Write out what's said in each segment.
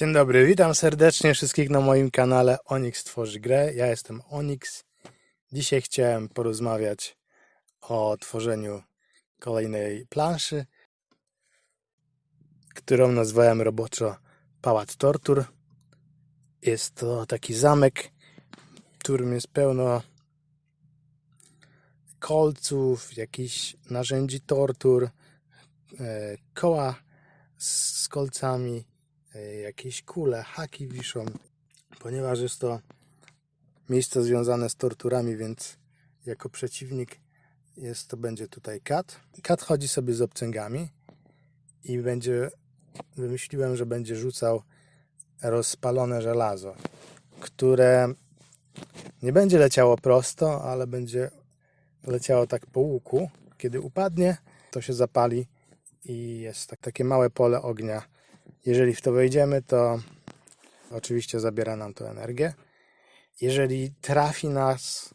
Dzień dobry, witam serdecznie wszystkich na moim kanale Onyx Tworzy Grę. Ja jestem Onyx. Dzisiaj chciałem porozmawiać o tworzeniu kolejnej planszy, którą nazwałem roboczo Pałac Tortur. Jest to taki zamek, w którym jest pełno kolców, jakichś narzędzi tortur, e, koła z kolcami, jakieś kule, haki wiszą. Ponieważ jest to miejsce związane z torturami, więc jako przeciwnik jest to będzie tutaj kat. Kat chodzi sobie z obcęgami i będzie wymyśliłem, że będzie rzucał rozpalone żelazo, które nie będzie leciało prosto, ale będzie leciało tak po łuku. Kiedy upadnie, to się zapali i jest tak, takie małe pole ognia. Jeżeli w to wejdziemy, to oczywiście zabiera nam to energię. Jeżeli trafi nas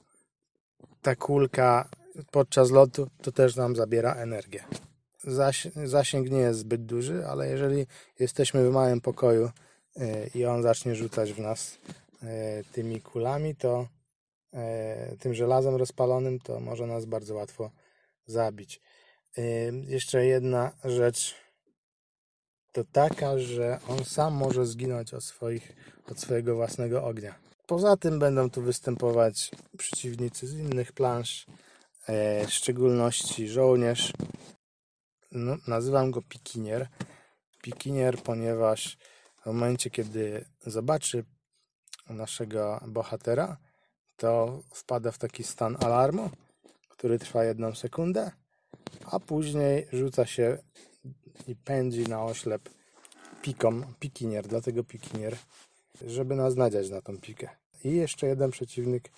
ta kulka podczas lotu, to też nam zabiera energię. Zasięg nie jest zbyt duży, ale jeżeli jesteśmy w małym pokoju y, i on zacznie rzucać w nas y, tymi kulami, to y, tym żelazem rozpalonym, to może nas bardzo łatwo zabić. Jeszcze jedna rzecz to taka, że on sam może zginąć od, swoich, od swojego własnego ognia. Poza tym będą tu występować przeciwnicy z innych plansz, e, w szczególności żołnierz. No, nazywam go pikinier. Pikinier, ponieważ w momencie, kiedy zobaczy naszego bohatera, to wpada w taki stan alarmu, który trwa jedną sekundę, a później rzuca się i pędzi na oślep piką, pikinier, dlatego pikinier, żeby nas nadziać na tą pikę. I jeszcze jeden przeciwnik,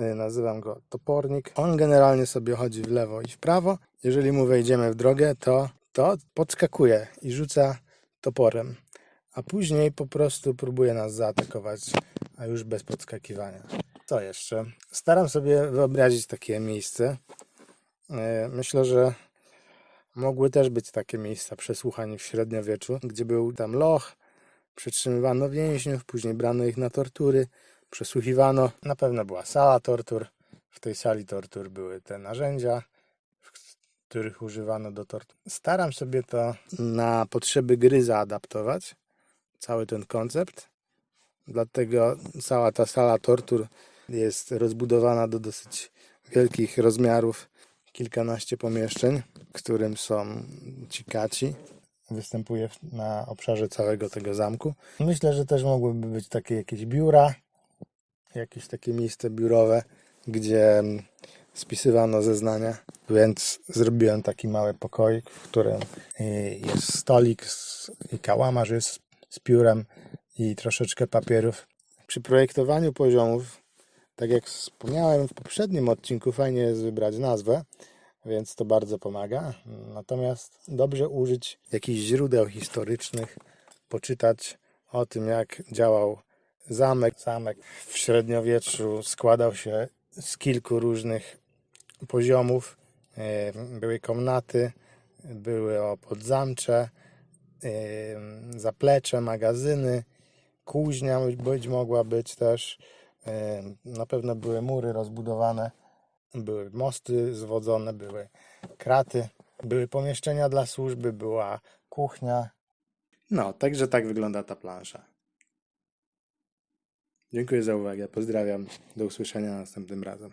y, nazywam go topornik. On generalnie sobie chodzi w lewo i w prawo. Jeżeli mu wejdziemy w drogę, to, to podskakuje i rzuca toporem. A później po prostu próbuje nas zaatakować, a już bez podskakiwania. Co jeszcze? Staram sobie wyobrazić takie miejsce. Y, Myślę, że mogły też być takie miejsca przesłuchań w średniowieczu, gdzie był tam loch, przetrzymywano więźniów, później brano ich na tortury, przesłuchiwano. Na pewno była sala tortur. W tej sali tortur były te narzędzia, których używano do tortur. Staram sobie to na potrzeby gry zaadaptować, cały ten koncept. Dlatego cała ta sala tortur jest rozbudowana do dosyć wielkich rozmiarów, kilkanaście pomieszczeń, w którym są ci kaci. Występuje na obszarze całego tego zamku. Myślę, że też mogłyby być takie jakieś biura, jakieś takie miejsce biurowe, gdzie mm, spisywano zeznania, więc zrobiłem taki mały pokoik, w którym y, jest stolik i kałamarz jest z piórem i troszeczkę papierów. Przy projektowaniu poziomów, tak jak wspomniałem w poprzednim odcinku, fajnie jest wybrać nazwę, więc to bardzo pomaga. Natomiast dobrze użyć jakichś źródeł historycznych, poczytać o tym, jak działał zamek. Zamek w średniowieczu składał się z kilku różnych poziomów. Były komnaty, były o podzamcze, zaplecze, magazyny, kuźnia być mogła być też. E, Na pewno były mury rozbudowane, były mosty zwodzone, były kraty, były pomieszczenia dla służby, była kuchnia. No, także tak wygląda ta plansza. Dziękuję za uwagę, pozdrawiam, do usłyszenia następnym razem.